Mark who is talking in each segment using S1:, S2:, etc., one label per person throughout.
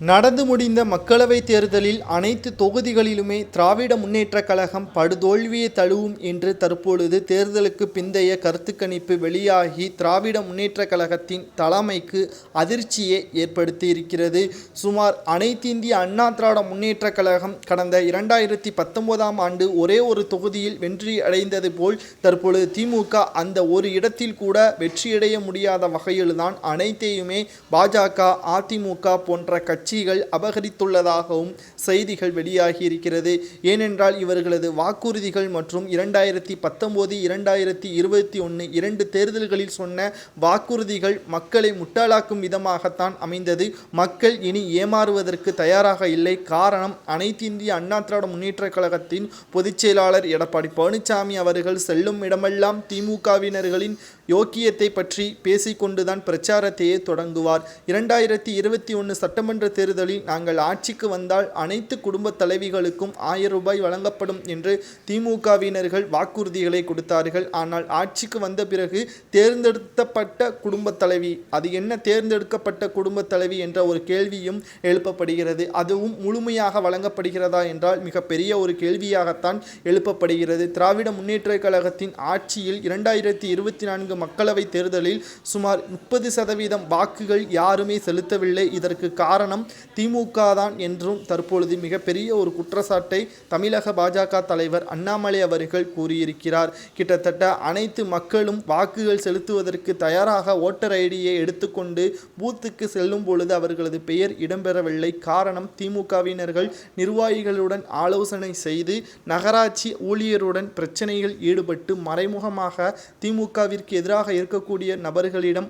S1: நடந்து முடிந்த மக்களவைத் தேர்தலில் அனைத்து தொகுதிகளிலுமே திராவிட முன்னேற்றக் கழகம் படுதோல்வியை தழுவும் என்று தற்பொழுது தேர்தலுக்கு பிந்தைய கருத்து கணிப்பு வெளியாகி திராவிட முன்னேற்றக் கழகத்தின் தலைமைக்கு அதிர்ச்சியை ஏற்படுத்தியிருக்கிறது. சுமார் அனைத்து இந்திய அண்ணா திராவிட முன்னேற்றக் கழகம் கடந்த இரண்டாயிரத்தி பத்தொன்பதாம் ஆண்டு ஒரே ஒரு தொகுதியில் வெற்றி அடைந்தது போல் தற்பொழுது திமுக அந்த ஒரு இடத்தில் கூட வெற்றியடைய முடியாத வகையில்தான் அனைத்தையுமே பாஜக அதிமுக போன்ற கட்சி கட்சிகள் அபகரித்துள்ளதாகவும் செய்திகள் வெளியாகியிருக்கிறது. ஏனென்றால் இவர்களது வாக்குறுதிகள் மற்றும் இரண்டாயிரத்தி பத்தொம்போது இரண்டாயிரத்தி இருபத்தி ஒன்று இரண்டு தேர்தல்களில் சொன்ன வாக்குறுதிகள் மக்களை முட்டாளாக்கும் விதமாகத்தான் அமைந்தது. மக்கள் இனி ஏமாறுவதற்கு தயாராக இல்லை. காரணம் அனைத்து இந்திய அண்ணா திராவிட முன்னேற்ற கழகத்தின் பொதுச் செயலாளர் எடப்பாடி பழனிசாமி அவர்கள் செல்லும் இடமெல்லாம் திமுகவினர்களின் யோக்கியத்தை பற்றி பேசிக்கொண்டுதான் பிரச்சாரத்தையே தொடங்குவார். இரண்டாயிரத்தி இருபத்தி ஒன்று சட்டமன்ற தேர்தலில் நாங்கள் ஆட்சிக்கு வந்தால் அனைத்து குடும்ப தலைவிகளுக்கும் ஆயிரம் ரூபாய் வழங்கப்படும் என்று திமுகவினர்கள் வாக்குறுதிகளை கொடுத்தார்கள். ஆனால் ஆட்சிக்கு வந்த பிறகு தேர்ந்தெடுக்கப்பட்ட குடும்ப தலைவி அது என்ன தேர்ந்தெடுக்கப்பட்ட குடும்ப தலைவி என்ற ஒரு கேள்வியும் எழுப்பப்படுகிறது. அதுவும் முழுமையாக வழங்கப்படுகிறதா என்றால் மிகப்பெரிய ஒரு கேள்வியாகத்தான் எழுப்பப்படுகிறது. திராவிட முன்னேற்ற கழகத்தின் ஆட்சியில் இரண்டாயிரத்தி இருபத்தி நான்கு மக்களவை தேர்தலில் சுமார் முப்பது சதவீதம் வாக்குகள் யாருமே செலுத்தவில்லை. இதற்கு காரணம் திமுக தான் என்றும் தற்பொழுது மிகப்பெரிய ஒரு குற்றச்சாட்டை தமிழக பாஜக தலைவர் அண்ணாமலை அவர்கள் கூறியிருக்கிறார். கிட்டத்தட்ட அனைத்து மக்களும் வாக்குகள் செலுத்துவதற்கு தயாராக ஓட்டர் ஐடியை எடுத்துக்கொண்டு பூத்துக்கு செல்லும் பொழுது அவர்களது பெயர் இடம்பெறவில்லை. காரணம் திமுகவினர்கள் நிர்வாகிகளுடன் ஆலோசனை செய்து நகராட்சி ஊழியருடன் பிரச்சனையில் ஈடுபட்டு மறைமுகமாக திமுகவிற்கு எதிராக இருக்கக்கூடிய நபர்களிடம்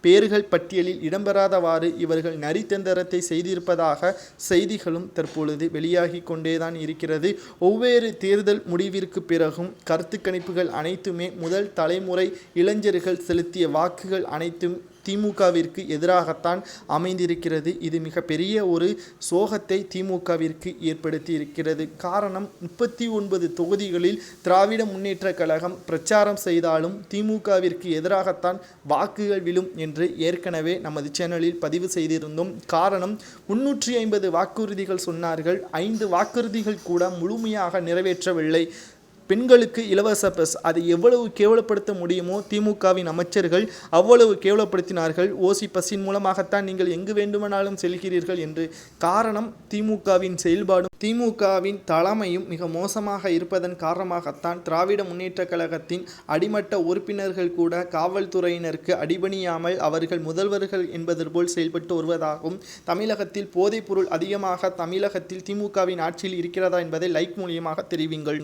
S1: பேர்கள் பட்டியலில் இடம்பெறாதவாறு இவர்கள் நரித்தந்திரத்தை செய்திருப்பதாக செய்திகளும் தற்பொழுது வெளியாகி கொண்டேதான் இருக்கிறது. ஒவ்வொரு தேர்தல் முடிவிற்கு பிறகும் கருத்து கணிப்புகள் அனைத்துமே முதல் தலைமுறை இளைஞர்கள் செலுத்திய வாக்குகள் அனைத்தும் திமுகவிற்கு எதிராகத்தான் அமைந்திருக்கிறது. இது மிகப்பெரிய ஒரு சோகத்தை திமுகவிற்கு ஏற்படுத்தி இருக்கிறது காரணம் முப்பத்தி ஒன்பது தொகுதிகளில் திராவிட முன்னேற்ற கழகம் பிரச்சாரம் செய்தாலும் திமுகவிற்கு எதிராகத்தான் வாக்குகள் விழும் என்று ஏற்கனவே நமது சேனலில் பதிவு செய்திருந்தோம். காரணம் முன்னூற்றி ஐம்பது வாக்குறுதிகள் சொன்னார்கள். ஐந்து வாக்குறுதிகள் கூட முழுமையாக நிறைவேற்றவில்லை. பெண்களுக்கு இலவச பஸ். அதை எவ்வளவு கேவலப்படுத்த முடியுமோ திமுகவின் அமைச்சர்கள் அவ்வளவு கேவலப்படுத்தினார்கள். ஓசி பஸ்ஸின் மூலமாகத்தான் நீங்கள் எங்கு வேண்டுமானாலும் செல்கிறீர்கள் என்று. காரணம் திமுகவின் செயல்பாடும் திமுகவின் தலைமையும் மிக மோசமாக இருப்பதன் காரணமாகத்தான் திராவிட முன்னேற்ற கழகத்தின் அடிமட்ட உறுப்பினர்கள் கூட காவல்துறையினருக்கு அடிபணியாமல் அவர்கள் முதல்வர்கள் என்பது போல் செயல்பட்டு வருவதாகவும் தமிழகத்தில் போதைப்பொருள் அதிகமாக தமிழகத்தில் திமுகவின் ஆட்சியில் இருக்கிறதா என்பதை லைக் மூலியமாக தெரிவிங்கள்.